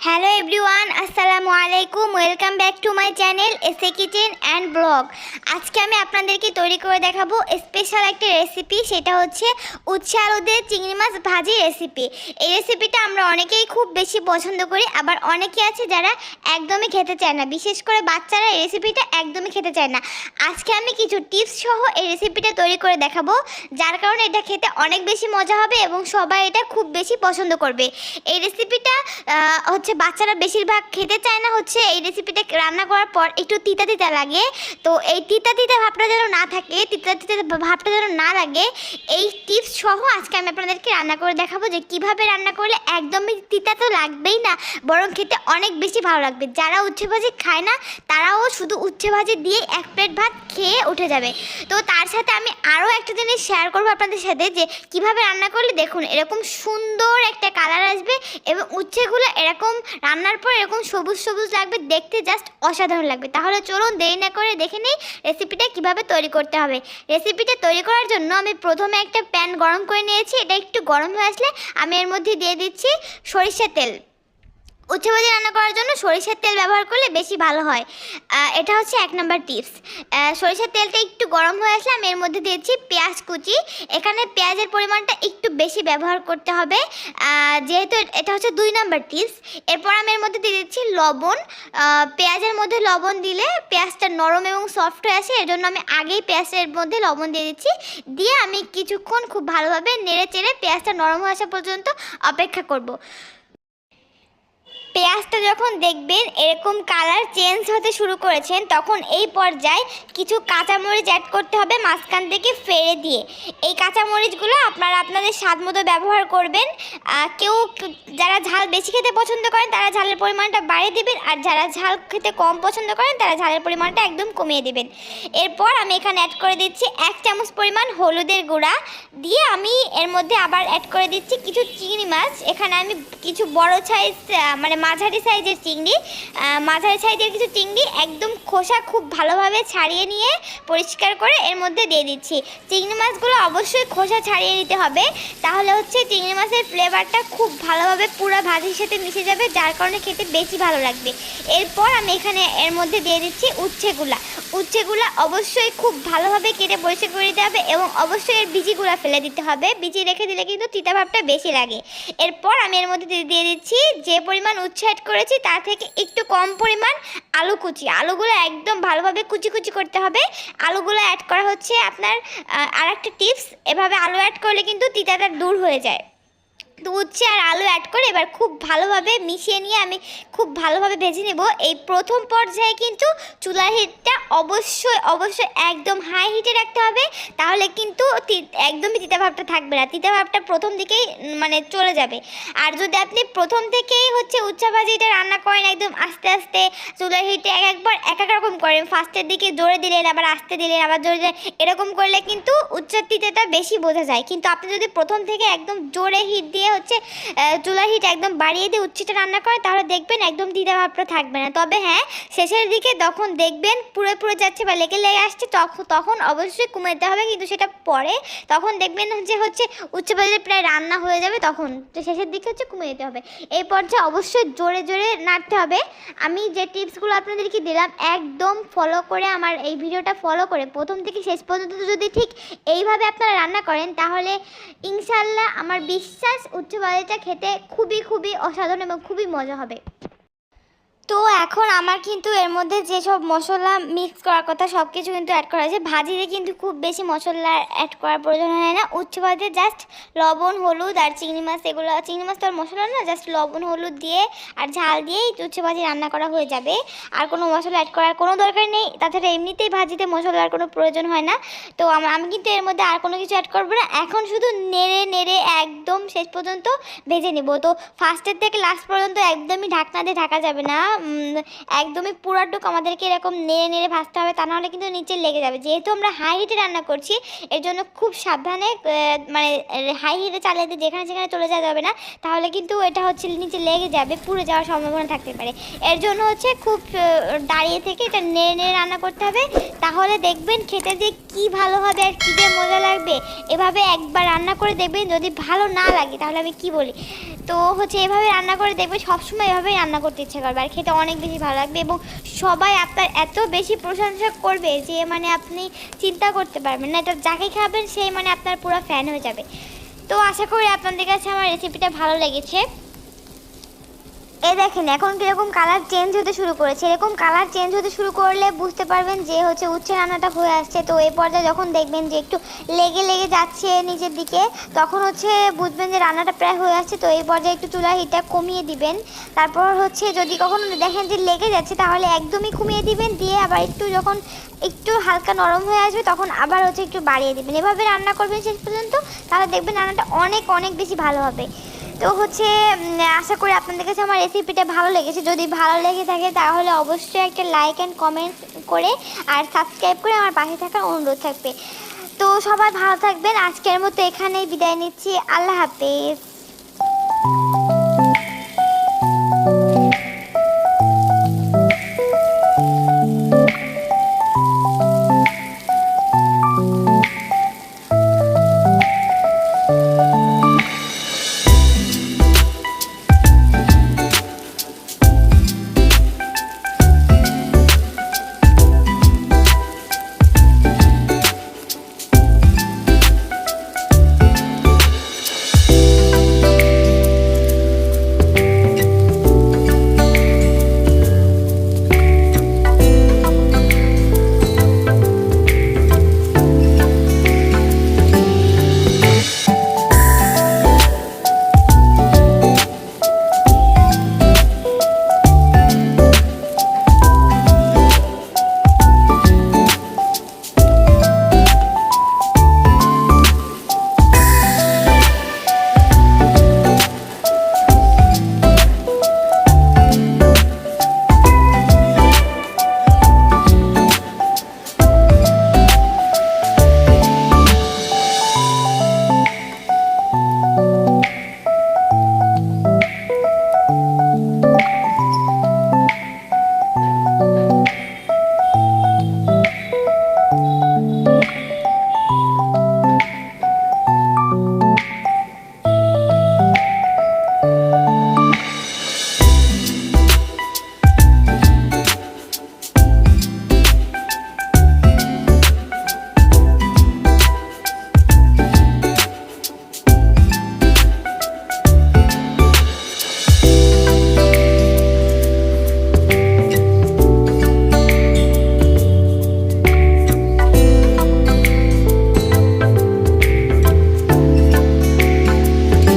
Hello everyone আসসালামু আলাইকুম welcome back to my channel এসে কিচেন অ্যান্ড ব্লগ আজকে আমি আপনাদেরকে তৈরি করে দেখাবো স্পেশাল একটা রেসিপি সেটা হচ্ছে উচ্ছে আলুদের চিংড়ি মাছ ভাজি রেসিপি এই রেসিপিটা আমরা অনেকেই খুব বেশি পছন্দ করি আবার অনেকে আছে যারা একদমই খেতে চায় না। বিশেষ করে বাচ্চারা এই রেসিপিটা একদমই খেতে চায় না। আজকে আমি কিছু টিপস সহ এই রেসিপিটা তৈরি করে দেখাবো যার কারণে এটা খেতে অনেক বেশি মজা হবে এবং সবাই এটা খুব বেশি পছন্দ করবে। এই রেসিপিটা আহ, হচ্ছে বাচ্চারা বেশিরভাগ খেতে চায় না হচ্ছে এই রেসিপিটা রান্না করার পর একটু তিতা তিতা লাগে। তো এই তিতা তিতা ভাবটা যেন না থাকে, তিতা তিতা ভাবটা যেন না লাগে, এই টিপস সহ আজকে আমি আপনাদেরকে রান্না করে দেখাবো যে কীভাবে রান্না করলে একদমই তিতা তো লাগবেই না, বরং খেতে অনেক বেশি ভালো লাগবে। যারা উচ্ছে ভাজি খায় না, তারাও শুধু উচ্ছে ভাজি দিয়ে এক প্লেট ভাত খেয়ে উঠে যাবে। তো তার সাথে আমি আরও একটা জিনিস শেয়ার করব আপনাদের সাথে যে কীভাবে রান্না করলে দেখুন এরকম সুন্দর একটা কালার আসবে এবং উচ্ছেগুলো এরকম রান্নার পর এরকম সবুজ সবুজ লাগবে, দেখতে জাস্ট অসাধারণ লাগবে। তাহলে চলুন দেরি না করে দেখে নিই রেসিপিটা কীভাবে তৈরি করতে হবে। রেসিপিটা তৈরি করার জন্য আমি প্রথমে একটা প্যান গরম করে নিয়েছি, এটা একটু গরম হয়ে আসলে আমি এর মধ্যে দিয়ে দিচ্ছি সরিষার তেল। উচ্ছে ভাজি রান্না করার জন্য সরিষার তেল ব্যবহার করলে বেশি ভালো হয়। এটা হচ্ছে এক নম্বর টিপস সরিষার তেলটা একটু গরম হয়ে আসলে আমি এর মধ্যে দিয়েছি পেঁয়াজ কুচি। এখানে পেঁয়াজের পরিমাণটা একটু বেশি ব্যবহার করতে হবে। যেহেতু এটা হচ্ছে দুই নম্বর টিপস এরপর আমি এর মধ্যে দিয়ে দিচ্ছি লবণ। পেঁয়াজের মধ্যে লবণ দিলে পেঁয়াজটা নরম এবং সফট হয়ে আসে। এর জন্য আমি আগেই পেঁয়াজের মধ্যে লবণ দিয়ে দিচ্ছি। দিয়ে আমি কিছুক্ষণ খুব ভালোভাবে নেড়ে চেড়ে পেঁয়াজটা নরম হয়ে আসা পর্যন্ত অপেক্ষা করব। পেঁয়াজটা যখন দেখবেন এরকম কালার চেঞ্জ হতে শুরু করেছেন, তখন এই পর্যায়ে কিছু কাঁচামরিচ অ্যাড করতে হবে মাঝখান থেকে ফেলে দিয়ে। এই কাঁচামরিচগুলো আপনারা আপনাদের স্বাদ মতো ব্যবহার করবেন। কেউ যারা ঝাল বেশি খেতে পছন্দ করেন, তারা ঝালের পরিমাণটা বাড়িয়ে দেবেন, আর যারা ঝাল খেতে কম পছন্দ করেন, তারা ঝালের পরিমাণটা একদম কমিয়ে দেবেন। এরপর আমি এখানে অ্যাড করে দিচ্ছি এক চামচ পরিমাণ হলুদের গুঁড়া। দিয়ে আমি এর মধ্যে আবার অ্যাড করে দিচ্ছি কিছু চিংড়ি মাছ। এখানে আমি কিছু বড় সাইজ মানে মাঝারি সাইজের চিংড়ি মাঝারি সাইজের কিছু চিংড়ি একদম খোসা খুব ভালোভাবে ছাড়িয়ে নিয়ে পরিষ্কার করে এর মধ্যে দিয়ে দিচ্ছি। চিংড়ি মাছগুলো অবশ্যই খোসা ছাড়িয়ে নিতে হবে। তাহলে হচ্ছে চিংড়ি মাছের ফ্লেভারটা খুব ভালোভাবে পুরো ভাজির সাথে মিশে যাবে, যার কারণে খেতে বেশি ভালো লাগবে। এরপর আমি এখানে এর মধ্যে দিয়ে দিচ্ছি উচ্ছেগুলা। উচ্ছেগুলা অবশ্যই খুব ভালোভাবে কেটে পরিষ্কার করে দিতে হবে এবং অবশ্যই এর বিচিগুলা ফেলে দিতে হবে। বিচি রেখে দিলে কিন্তু তিতা ভাবটা বেশি লাগে। এরপর আমি এর মধ্যে দিয়ে দিচ্ছি যে পরিমাণ উচ্ছে অ্যাড করেছি তার থেকে একটু কম পরিমাণ আলু কুচি। আলুগুলো একদম ভালোভাবে কুচি কুচি করতে হবে। আলুগুলো অ্যাড করা হচ্ছে আপনার আর একটা টিপস এভাবে আলু অ্যাড করলে কিন্তু তিতাটা দূর হয়ে যায়। উচ্ছে আর আলু অ্যাড করে এবার খুব ভালোভাবে মিশিয়ে নিয়ে আমি খুব ভালোভাবে ভেজে নেব। এই প্রথম পর্যায়ে কিন্তু চুলার হিটটা অবশ্যই অবশ্যই একদম হাই হিটে রাখতে হবে। তাহলে কিন্তু একদমই তিতা ভাবটা থাকবে না। তিতা ভাবটা প্রথম দিকেই মানে চলে যাবে। আর যদি আপনি প্রথম থেকেই হচ্ছে উচ্চা ভাজিটা রান্না করেন একদম আস্তে আস্তে চুলার হিটে এক একবার এক এক রকম করেন। ফার্স্টের দিকে জোরে দিলেন, আবার আস্তে দিলেন, আবার জোরে দিলেন, এরকম করলে কিন্তু উচ্চার তিতাটা বেশি বোঝা যায়। কিন্তু আপনি যদি প্রথম থেকে একদম জোরে হিট দিয়ে হচ্ছে আহ, চুলার হিট একদম বাড়িয়ে দিয়ে উচ্ছিটা রান্না করেন তাহলে দেখবেন একদম তিতা ভাবটা থাকবে না। তবে হ্যাঁ শেষের দিকে যখন দেখবেন পুরো পুরো যাচ্ছে বা লেগে লেগে আসছে তখন তখন অবশ্যই কমে দিতে হবে কিন্তু সেটা পরে তখন দেখবেন যে হচ্ছে উচ্চ বাজারে প্রায় রান্না হয়ে যাবে তখন তো শেষের দিকে হচ্ছে কমে দিতে হবে। এই পর্যায়ে অবশ্যই জোরে জোরে নাড়তে হবে। আমি যে টিপসগুলো আপনাদেরকে দিলাম একদম ফলো করে আমার এই ভিডিওটা ফলো করে প্রথম থেকে শেষ পর্যন্ত যদি ঠিক এইভাবে আপনারা রান্না করেন তাহলে ইনশাল্লাহ আমার বিশ্বাস উচ্চ বাজারটা খেতে খুবই খুবই অসাধারণ এবং খুবই মজা হবে। তো এখন আমার কিন্তু এর মধ্যে যেসব মশলা মিক্স করার কথা সব কিছু কিন্তু অ্যাড করা হয়েছে। ভাজিতে কিন্তু খুব বেশি মশলা অ্যাড করার প্রয়োজন হয় না। উচ্চ ভাজে জাস্ট লবণ, হলুদ আর চিংড়ি মাছ এগুলো, চিংড়ি মাছ তো আর মশলা না জাস্ট লবণ, হলুদ দিয়ে আর ঝাল দিয়েই উচ্ছে ভাজি রান্না করা হয়ে যাবে। আর কোনো মশলা অ্যাড করার কোনো দরকার নেই। তাছাড়া এমনিতেই ভাজিতে মশলার কোনো প্রয়োজন হয় না। তো আমি কিন্তু এর মধ্যে আর কোনো কিছু অ্যাড করব না। এখন শুধু নেড়ে নেড়ে একদম শেষ পর্যন্ত ভেজে নেব। তো ফার্স্টের থেকে লাস্ট পর্যন্ত একদমই ঢাকনা দিয়ে ঢাকা যাবে না। একদমই পুরাটুক আমাদেরকে এরকম নেড়ে নেড়ে ভাজতে হবে, তা নাহলে কিন্তু নিচে লেগে যাবে। যেহেতু আমরা হাই হিটে রান্না করছি, এর জন্য খুব সাবধানে মানে হাই হিটে চালিয়ে দিয়ে যেখানে সেখানে চলে যাওয়া যাবে না, তাহলে কিন্তু এটা হচ্ছে নিচে লেগে যাবে, পুড়ে যাওয়ার সম্ভাবনা থাকতে পারে। এর জন্য হচ্ছে খুব দাঁড়িয়ে থেকে এটা নেড়ে নেড়ে রান্না করতে হবে, তাহলে দেখবেন খেতে যে কি ভালো হবে আর কী যে মজা লাগবে, এভাবে একবার রান্না করে দেখবেন যদি ভালো না লাগে, তাহলে আমি কি বলি? তো হচ্ছে এভাবে রান্না করে দেখবে সবসময় এভাবেই রান্না করতে ইচ্ছা করবে, আর খেতে অনেক বেশি ভালো লাগবে এবং সবাই আপনার এত বেশি প্রশংসা করবে যে মানে আপনি চিন্তা করতে পারবেন না। এটা যাকে খাবেন সেই মানে আপনার পুরো ফ্যান হয়ে যাবে। তো আশা করি আপনাদের কাছে আমার রেসিপিটা ভালো লেগেছে। এই দেখেন, এখন কীরকম কালার চেঞ্জ হতে শুরু করেছে। এরকম কালার চেঞ্জ হতে শুরু করলে বুঝতে পারবেন যে হচ্ছে উচ্ছে রান্নাটা হয়ে আসছে। তো এই পর্যায়ে যখন দেখবেন যে একটু লেগে লেগে যাচ্ছে নিচের দিকে, তখন হচ্ছে বুঝবেন যে রান্নাটা প্রায় হয়ে আসছে। তো এই পর্যায়ে একটু চুলা হিটটা কমিয়ে দিবেন। তারপর হচ্ছে যদি কখনো দেখেন যে লেগে যাচ্ছে, তাহলে একদমই কমিয়ে দিবেন। দিয়ে আবার একটু যখন একটু হালকা নরম হয়ে আসবে, তখন আবার হচ্ছে একটু বাড়িয়ে দিবেন। এভাবে রান্না করবেন শেষ পর্যন্ত, তাহলে দেখবেন রান্নাটা অনেক অনেক বেশি ভালো হবে। তো হচ্ছে আশা করি আপনাদের কাছে আমার রেসিপিটা ভালো লেগেছে। যদি ভালো লেগে থাকে তাহলে অবশ্যই একটা লাইক অ্যান্ড কমেন্ট করে আর সাবস্ক্রাইব করে আমার পাশে থাকার অনুরোধ থাকবে। তো সবাই ভালো থাকবেন। আজকের মতো এখানেই বিদায় নিচ্ছি। আল্লাহ হাফেজ।